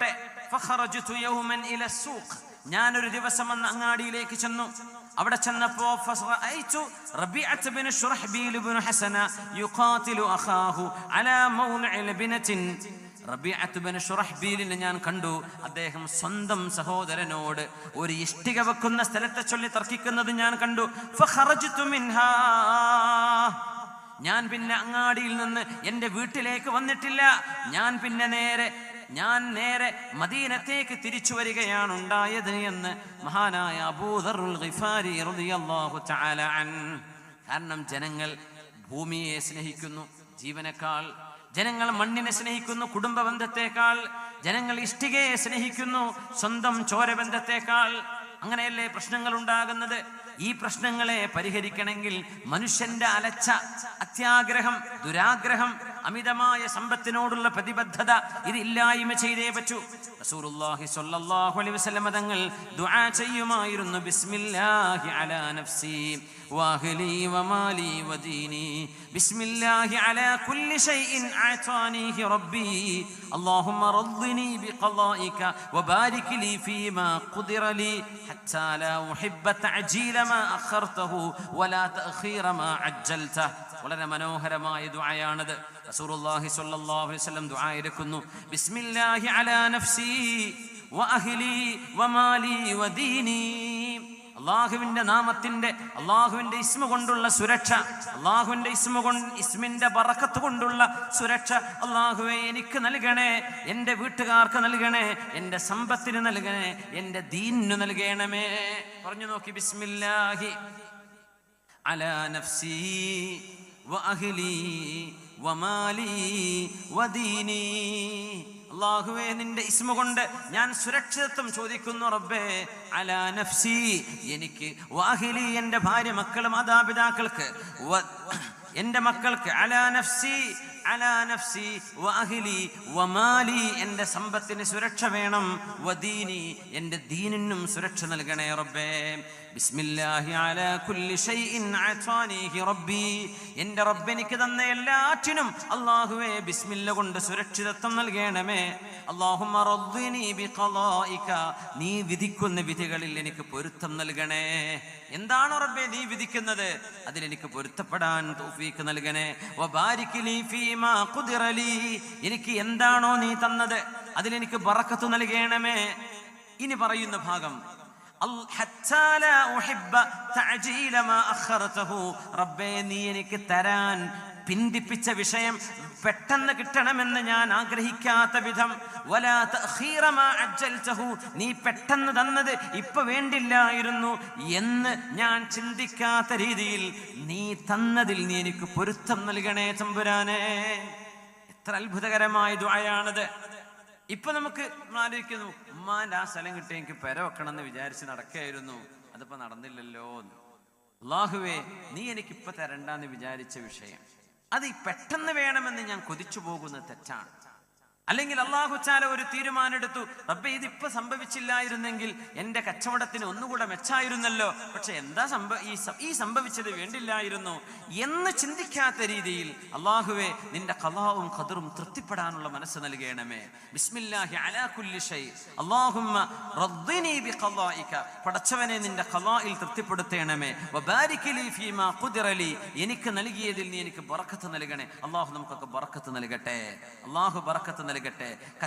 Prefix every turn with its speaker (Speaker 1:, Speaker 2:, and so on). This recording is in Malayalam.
Speaker 1: പറയട്ടെ. ഞാനൊരു ദിവസം അന്ന് അങ്ങാടിയിലേക്ക് ചെന്നു. അവിടെ ചെന്നപ്പോ ഞാൻ കണ്ടു. അദ്ദേഹം സ്വന്തം സഹോദരനോട് ഒരു ഇഷ്ടിക വെക്കുന്ന സ്ഥലത്തെ ചൊല്ലി തർക്കിക്കുന്നത് ഞാൻ കണ്ടു. ഞാൻ പിന്നെ അങ്ങാടിയിൽ നിന്ന് എന്റെ വീട്ടിലേക്ക് വന്നിട്ടില്ല. ഞാൻ പിന്നെ നേരെ ഞാൻ നേരെ മദീനത്തേക്ക് തിരിച്ചു വരികയാണ് ഉണ്ടായത് എന്ന് മഹാനായ റളിയല്ലാഹു തആല അൻ. കാരണം ജനങ്ങൾ ഭൂമിയെ സ്നേഹിക്കുന്നു ജീവനേക്കാൾ. ജനങ്ങൾ മണ്ണിനെ സ്നേഹിക്കുന്നു കുടുംബ ബന്ധത്തെക്കാൾ ജനങ്ങൾ ഇഷ്ടികയെ സ്നേഹിക്കുന്നു സ്വന്തം ചോരബന്ധത്തെക്കാൾ. അങ്ങനെയല്ലേ പ്രശ്നങ്ങൾ ഉണ്ടാകുന്നത്? ഈ പ്രശ്നങ്ങളെ പരിഹരിക്കണമെങ്കിൽ മനുഷ്യന്റെ അലച്ച അത്യാഗ്രഹം ദുരാഗ്രഹം അമിതമായ സമ്പത്തിനോടുള്ള പ്രതിബദ്ധത ഇത് ഇല്ലായ്മ ചെയ്തേ പറ്റൂ റസൂലുള്ളാഹി സ്വല്ലല്ലാഹു അലൈഹി വസല്ലം തങ്ങൾ ദുആ ചെയ്യുമായിരുന്നു ബിസ്മില്ലാഹി അലാ നഫ്സി واهلي ومالي وديني بسم الله على كل شيء اعطانيه ربي اللهم رضني بقضائك وبارك لي فيما قدر لي حتى لا احب تعجيل ما اخرته ولا تاخير ما عجلته വളരെ മനോഹരമായ ദുആയാണത് അലൈഹി വസല്ലം ബിസ്മില്ലാഹി അലാ നഫ്സി വഅഹ്ലി വമാലി വദീനി അള്ളാഹുവിന്റെ നാമത്തിന്റെ അള്ളാഹുവിന്റെ ഇസ്മ കൊണ്ടുള്ള സുരക്ഷ അള്ളാഹുവിന്റെ ഇസ്മ കൊണ്ട് ഇസ്മിന്റെ ബറക്കത്ത് കൊണ്ടുള്ള സുരക്ഷ അള്ളാഹുവെ എനിക്ക് നൽകണേ എന്റെ വീട്ടുകാർക്ക് നൽകണേ എന്റെ സമ്പത്തിന് നൽകണേ എന്റെ ദീനു നൽകണമേ. പറഞ്ഞു നോക്കി ബിസ്മില്ലാഹി അലാ നഫ്സി. അള്ളാഹുവേ നിന്റെ ഇസ്മ കൊണ്ട് ഞാൻ സുരക്ഷിതത്വം ചോദിക്കുന്നു റബ്ബേ. അലാ നഫ്സി എനിക്ക് വാഹിലി എന്റെ ഭാര്യ മക്കൾ മാതാപിതാക്കൾക്ക് എന്റെ മക്കൾക്ക് അലാ നഫ്സി അലാ നഫ്സി വഅഹ്ലി വമാലി എന്റെ സമ്പത്തിന് സുരക്ഷ വേണം വദീനി എന്റെ ദീനിനും സുരക്ഷ നൽകണേ റബ്ബേ. ബിസ്മില്ലാഹി അലാ കുല്ലി ഷൈഇൻ അഅതാനിഹി റബ്ബി. എന്റെ റബ്ബ് എനിക്ക് തന്ന എല്ലാറ്റിനും അല്ലാഹുവേ ബിസ്മില്ല കൊണ്ട് സുരക്ഷിതത്വം നൽകണമേ. അല്ലാഹുമ്മ റദ്ദിനി ബിഖളായിക നീ വിധിക്കുന്ന വിധികളിൽ എനിക്ക് പൊരുത്തം നൽകണേ. എന്താണ് റബ്ബേ നീ വിധിക്കുന്നത്? അതിൽ എനിക്ക് പൊരുത്തപ്പെടാൻ തൗഫീക്ക് നൽകണേ. വബാരിക് ലീ ലീ എനിക്ക് എന്താണോ നീ തന്നത് അതിലെനിക്ക് ബറക്കത്ത് നൽകണമേ ഇനി പറയുന്ന ഭാഗം. റബ്ബേ നീ എനിക്ക് തരാൻ പിന്തിപ്പിച്ച വിഷയം പെട്ടെന്ന് കിട്ടണമെന്ന് ഞാൻ ആഗ്രഹിക്കാത്ത വിധം. നീ പെട്ടെന്ന് തന്നത് ഇപ്പൊ വേണ്ടില്ലായിരുന്നു എന്ന് ഞാൻ ചിന്തിക്കാത്ത രീതിയിൽ നീ തന്നതിൽ നീ എനിക്ക് പൊരുത്തം നൽകണേ തമ്പുരാനെ. എത്ര അത്ഭുതകരമായ ദ്വായാണത് ഇപ്പൊ നമുക്ക് ആലോചിക്കുന്നു ഉമ്മാന്റെ ആ സ്ഥലം കിട്ടി എനിക്ക് പെര വെക്കണം എന്ന് വിചാരിച്ച് നടക്കുകയായിരുന്നു. അതിപ്പോ നടന്നില്ലല്ലോ എന്ന് നീ എനിക്ക് ഇപ്പൊ തരണ്ടെന്ന് വിചാരിച്ച വിഷയം. അത് പെട്ടെന്ന് വേണമെന്ന് ഞാൻ കൊതിച്ചു പോകുന്നത് തെറ്റാണ്. അല്ലെങ്കിൽ അള്ളാഹുച്ചാല ഒരു തീരുമാനമെടുത്തു. റബ്ബെ ഇതിപ്പോ സംഭവിച്ചില്ലായിരുന്നെങ്കിൽ എന്റെ കച്ചവടത്തിന് ഒന്നുകൂടെ മെച്ചായിരുന്നല്ലോ. പക്ഷെ എന്താ സംഭവ ഈ ഈ സംഭവിച്ചത് വേണ്ടില്ലായിരുന്നു എന്ന് ചിന്തിക്കാത്ത രീതിയിൽ അള്ളാഹുവെ നിന്റെ കലാവും ഖദറും തൃപ്തിപ്പെടാനുള്ള മനസ്സ് നൽകണമേ. ബിസ്മില്ലാഹി അലാ കുല്ലി ഷൈ. ബിഖളായിക പടച്ചവനെ നിന്റെ ഖലായിൽ തൃപ്തിപ്പെടുത്തേണമേ. വബാരിക് ലീ ഫീമാ ഖുദിറ ലീ. എനിക്ക് നൽകിയതിൽ നീ എനിക്ക് ബറക്കത്ത് നൽകണേ. അള്ളാഹു നമുക്കൊക്കെ ബറക്കത്ത് നൽകട്ടെ. അള്ളാഹു ബറക്കത്ത് നൽകട്ടെ